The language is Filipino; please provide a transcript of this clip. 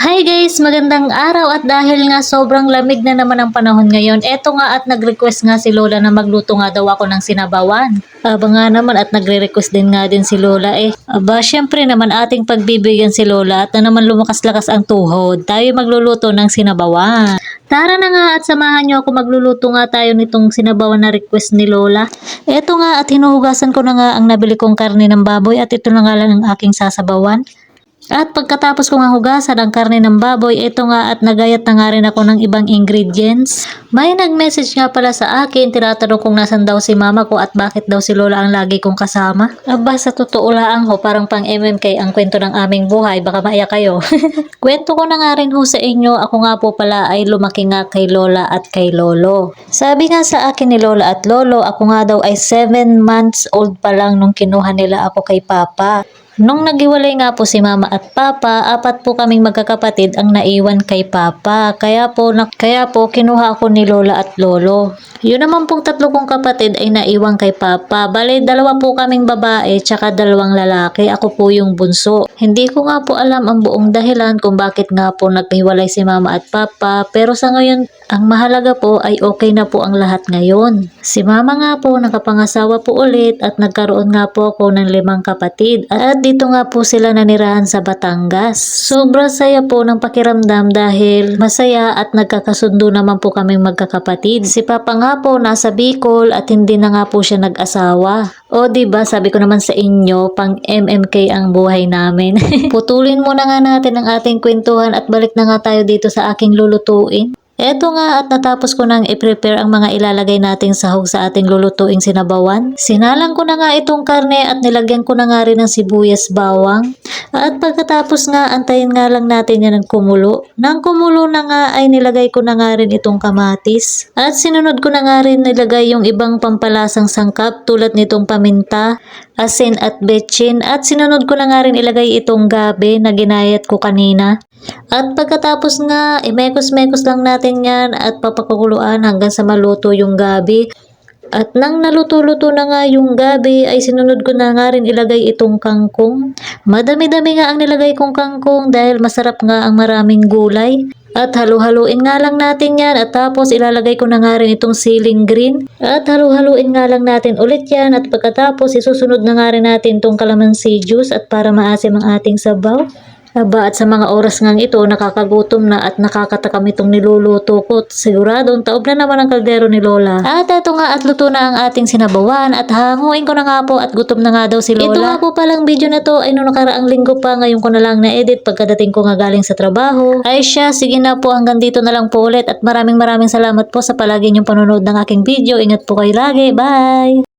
Hi guys, magandang araw at dahil nga sobrang lamig na naman ang panahon ngayon, eto nga at nag-request nga si Lola na magluto nga daw ako ng sinabawan. Aba nga naman at nagre-request din nga din si Lola eh. Aba, syempre naman ating pagbibigyan si Lola at na naman lumakas-lakas ang tuhod. Tayo magluluto ng sinabawan. Tara na nga at samahan niyo ako magluluto nga tayo nitong sinabawan na request ni Lola. Eto nga at hinuhugasan ko na nga ang nabili kong karne ng baboy at ito na nga lang ang aking sasabawan. At pagkatapos ko nga hugasan ang karne ng baboy, ito nga at nagayat na nga rin ako ng ibang ingredients. May nag-message nga pala sa akin, tinatanong kung nasan daw si mama ko at bakit daw si Lola ang lagi kong kasama. Aba, sa totoo lang ho, parang pang MMK ang kwento ng aming buhay, baka maiyak kayo. kwento ko na nga rin ho sa inyo, ako nga po pala ay lumaki nga kay Lola at kay Lolo. Sabi nga sa akin ni Lola at Lolo, ako nga daw ay 7 months old pa lang nung kinuha nila ako kay Papa. Nung naghiwalay nga po si mama at papa, apat po kaming magkakapatid ang naiwan kay papa. Kaya po, na, kaya po kinuha ako ni lola at lolo. Yun naman pong tatlo kong kapatid ay naiwan kay papa. Bale, dalawa po kaming babae tsaka dalawang lalaki. Ako po yung bunso. Hindi ko nga po alam ang buong dahilan kung bakit nga po naghiwalay si mama at papa. Pero sa ngayon, ang mahalaga po ay okay na po ang lahat ngayon. Si mama nga po nakapangasawa po ulit at nagkaroon nga po ako ng limang kapatid. At dito nga po sila nanirahan sa Batangas. Sobrang saya po ng pakiramdam dahil masaya at nagkakasundo naman po kaming magkakapatid. Si papa nga po nasa Bicol at hindi na nga po siya nag-asawa. O ba sabi ko naman sa inyo, pang MMK ang buhay namin. Putulin muna nga natin ang ating kwentuhan at balik na nga tayo dito sa aking lulutuin. Eto nga at natapos ko nang i-prepare ang mga ilalagay nating sahog sa ating lulutuing sinabawan. Sinalang ko na nga itong karne at nilagyan ko na nga rin ng sibuyas bawang. At pagkatapos nga, antayin nga lang natin yan ng kumulo. Nang kumulo na nga ay nilagay ko na nga rin itong kamatis. At sinunod ko na nga rin nilagay yung ibang pampalasang sangkap tulad nitong paminta, asin at betchin. At sinunod ko na nga rin ilagay itong gabi na ginayat ko kanina. At pagkatapos nga, imekos-mekos lang natin yan at papakuluan hanggang sa maluto yung gabi. At nang naluto-luto na nga yung gabi, ay sinunod ko na nga rin ilagay itong kangkong. Madami-dami nga ang nilagay kong kangkong dahil masarap nga ang maraming gulay. At halu-haluin nga lang natin yan at tapos ilalagay ko na nga rin itong siling green. At halu-haluin nga lang natin ulit yan at pagkatapos isusunod na nga rin natin itong calamansi juice at para maasim ang ating sabaw. Aba at sa mga oras ngang ito nakakagutom na at nakakatakam itong niluluto ko. Siguradong taob na naman ang kaldero ni Lola. At ito nga at luto na ang ating sinabawan at hanguin ko na nga po at gutom na nga daw si Lola. Ito nga po palang video na to ay nung nakaraang linggo pa ngayon ko na lang na-edit pagkadating ko nga galing sa trabaho. Ay siya, sige na po hanggang dito na lang po ulit at maraming maraming salamat po sa palagi niyong panonood ng aking video. Ingat po kayo lagi. Bye!